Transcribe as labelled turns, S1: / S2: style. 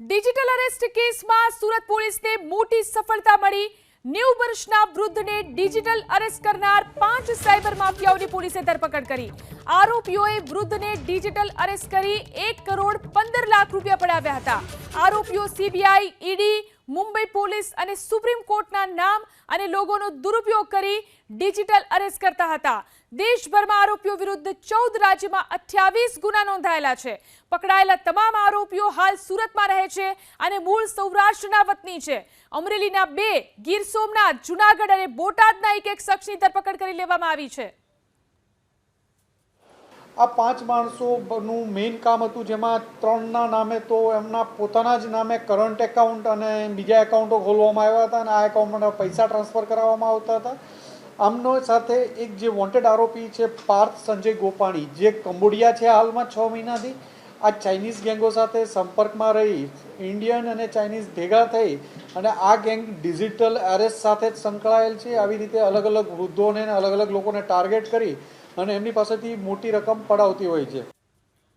S1: Digital arrest કેસમાં સુરત પોલીસને મોટી સફળતા મળી. નેવું વર્ષના વૃદ્ધને ડિજિટલ અરેસ્ટ કરનાર પાંચ સાયબર માફિયાઓની પોલીસે ધરપકડ કરી. આરોપીઓએ વૃદ્ધને ડિજિટલ અરેસ્ટ કરી એક કરોડ પંદર લાખ રૂપિયા પડાવ્યા હતા. આરોપીઓ સીબીઆઈ, ઈડી મુંબઈ પોલીસ અને સુપ્રીમ કોર્ટના નામ અને લોગોનો દુરુપયોગ કરી ડિજિટલ અરેસ્ટ કરતા હતા. દેશભરમાં આરોપીઓ વિરુદ્ધ ચૌદ રાજ્યમાં અઠ્યાવીસ ગુના નોંધાયેલા છે. પકડાયેલા તમામ આરોપીઓ હાલ સુરતમાં રહે છે અને મૂળ સૌરાષ્ટ્રના વતની છે. અમરેલીના બે, ગીર સોમનાથ, જુનાગઢ અને બોટાદના એક એક શખ્સની ધરપકડ કરી લેવામાં આવી છે.
S2: આ પાંચ માણસોનું મેઇન કામ હતું જેમાં ત્રણના નામે તો એમના પોતાના જ નામે કરંટ એકાઉન્ટ અને બીજા એકાઉન્ટો ખોલવામાં આવ્યા હતા અને આ એકાઉન્ટમાં પૈસા ટ્રાન્સફર કરાવવામાં આવતા હતા. આમનો સાથે એક જે વોન્ટેડ આરોપી છે, પાર્થ સંજય ગોપાણી, જે કંબોડિયા છે હાલમાં છ મહિનાથી. આ ચાઇનીઝ ગેંગો સાથે સંપર્કમાં રહી ઇન્ડિયન અને ચાઇનીઝ ભેગા થઈ અને આ ગેંગ ડિજિટલ એરેસ્ટ સાથે જ સંકળાયેલ છે. આવી રીતે અલગ અલગ વૃદ્ધોને અલગ અલગ લોકોને ટાર્ગેટ કરી અને એમની પાસેથી મોટી રકમ પડાવતી હોય છે.